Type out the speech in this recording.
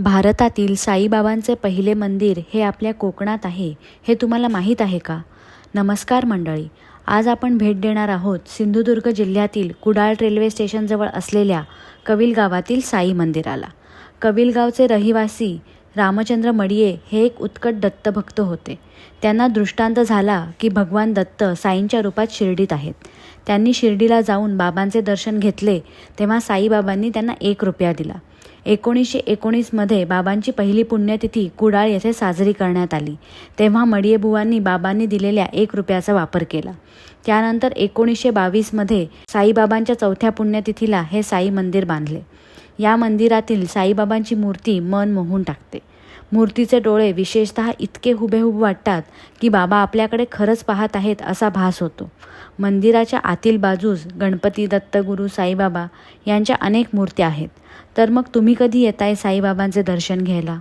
भारतातील साईबाबांचे पहिले मंदिर हे आपल्या कोकणात आहे हे तुम्हाला माहीत आहे का? नमस्कार मंडळी आज आपण भेट देणार आहोत सिंधुदुर्ग जिल्ह्यातील कुडाळ रेल्वे स्टेशनजवळ असलेल्या कविल गावातील साई मंदिराला. कविलगावचे रहिवासी रामचंद्र मडिये हे एक उत्कट दत्तभक्त होते. त्यांना दृष्टांत झाला की भगवान दत्त साईंच्या रूपात शिर्डीत आहेत. त्यांनी शिर्डीला जाऊन बाबांचे दर्शन घेतले तेव्हा साईबाबांनी त्यांना एक रुपया दिला. एकोणीसशे एकोणीसमध्ये बाबांची पहिली पुण्यतिथी कुडाळ येथे साजरी करण्यात आली. तेव्हा मडियेबुवांनी बाबांनी दिलेल्या एक रुपयाचा वापर केला. त्यानंतर एकोणीसशे बावीसमध्ये साईबाबांच्या चौथ्या पुण्यतिथीला हे साई मंदिर बांधले. या मंदिरातील साईबाबांची मूर्ती मन मोहून टाकते. मूर्तीचे डोळे विशेषतः इतके हुबेहूब वाटतात की बाबा आपल्याकडे खरंच पाहत आहेत असा भास होतो. मंदिराच्या आतील बाजूस गणपती दत्तगुरू साईबाबा यांच्या अनेक मूर्त्या आहेत. तर मग तुम्ही कधी येताय साईबाबांचे दर्शन घ्यायला?